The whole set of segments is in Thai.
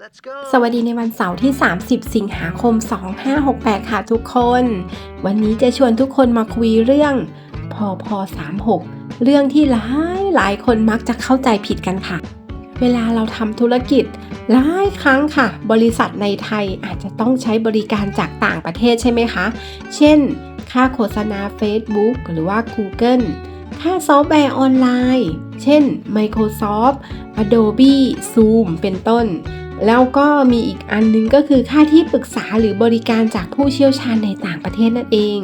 Let's go สวัสดีในวันเสาร์ที่ 30 สิงหาคม 2568 ค่ะทุกคน วันนี้จะชวนทุกคนมาคุยเรื่องพอพอ36 เรื่องที่หลายหลายคนมักจะเข้าใจผิดกันค่ะ เวลาเราทำธุรกิจหลายครั้งค่ะ บริษัทในไทยอาจจะต้องใช้บริการจากต่างประเทศใช่ไหมคะ เช่น ค่าโฆษณา Facebook หรือว่า Google ค่าซอฟต์แวร์ออนไลน์ เช่น Microsoft Adobe Zoom เป็นต้น แล้วก็มีอีกอันนึงก็คือค่าที่ปรึกษาหรือบริการจากผู้เชี่ยวชาญในต่างประเทศนั่นเอง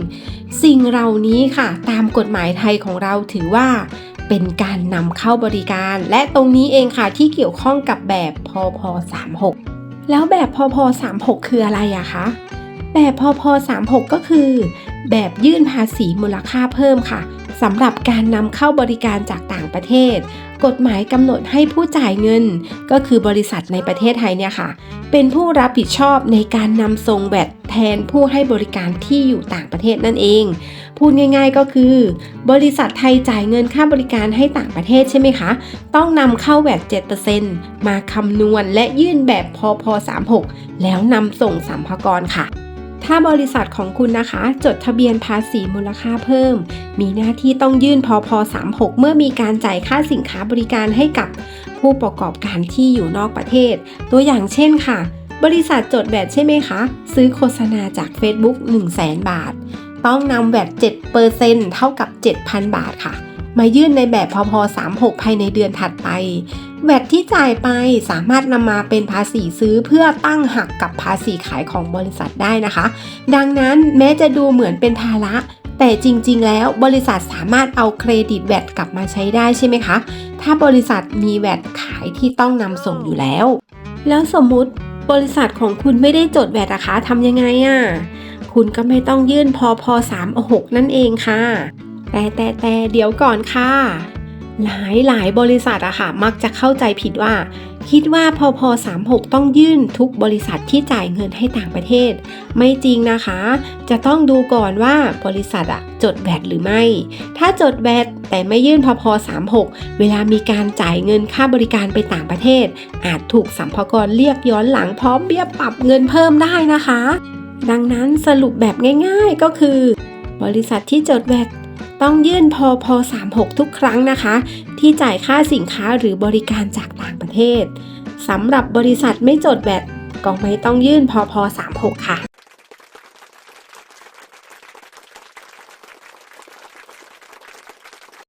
สิ่งเหล่านี้ค่ะ ตามกฎหมายไทยของเราถือว่าเป็นการนำเข้าบริการ และตรงนี้เองค่ะที่เกี่ยวข้องกับแบบพพ36 แล้วแบบพพ36 คืออะไรอะคะแบบพพ36 ก็คือ แบบยื่นภาษีมูลค่าเพิ่มค่ะ สำหรับการนำเข้าบริการจากต่างประเทศ กฎหมายกำหนดให้ผู้จ่ายเงิน ก็คือบริษัทในประเทศไทยเนี่ยค่ะ เป็นผู้รับผิดชอบในการนำส่งแวดแทนผู้ให้บริการที่อยู่ต่างประเทศนั่นเอง พูดง่ายๆก็คือ บริษัทไทยจ่ายเงินค่าบริการให้ต่างประเทศใช่ไหมคะ ต้องนำเข้าแวด7%มาคำนวณและยื่นแบบพพ36 แล้วนำส่งสัมภากรค่ะ ถ้าบริษัทของคุณนะคะ จดทะเบียนภาษีมูลค่าเพิ่ม มีหน้าที่ต้องยื่นพอพอ36 เมื่อมีการจ่ายค่าสินค้าบริการให้กับผู้ประกอบการที่อยู่นอกประเทศ ตัวอย่างเช่นค่ะ บริษัทจดแวดใช่ไหมคะ ซื้อโฆษณาจาก Facebook 1 0 0 0 0แบาท ต้องนำแวด7%เท่ากับ 7,000 บาทค่ะ มายื่นในแบบพอพอ36 ภายในเดือนถัดไป แวดที่จ่ายไปสามารถนำมาเป็นภาษีซื้อเพื่อตั้งหักกับภาษีขายของบริษัทได้นะคะ ดังนั้นแม้จะดูเหมือนเป็นภาระแต่จริง ๆ แล้วบริษัทสามารถเอาเครดิตแวดกลับมาใช้ได้ใช่ไหมคะ ถ้าบริษัทมีแวดขายที่ต้องนำส่งอยู่แล้ว แล้วสมมุติบริษัทของคุณไม่ได้จดแวดนะคะทำยังไงอะ่ะ คุณก็ไม่ต้องยื่นพอพอ3 6นั่นเองค่ะ แต่แต่แต่เดี๋ยวก่อนค่ะ หลายหลายบริษัทอะค่ะ มักจะเข้าใจผิดว่า คิดว่าพอพอ36 ต้องยื่นทุกบริษัทที่จ่ายเงินให้ต่างประเทศ ไม่จริงนะคะ จะต้องดูก่อนว่าบริษัทอะจดแวดหรือไม่ ถ้าจดแวดแต่ไม่ยื่นพอพอ36 เวลามีการจ่ายเงินค่าบริการไปต่างประเทศ อาจถูกสัมภากระเรียกย้อนหลังพร้อมเบี้ยปรับเงินเพิ่มได้นะคะ ดังนั้นสรุปแบบง่าย ๆก็คือบริษัทที่จดแวด ต้องยื่นพอพอ36 ทุกครั้งนะคะ ที่จ่ายค่าสินค้าหรือบริการจากต่างประเทศสำหรับบริษัทไม่จดแบบก็ไม่ต้องยื่นพอพอ36 ค่ะ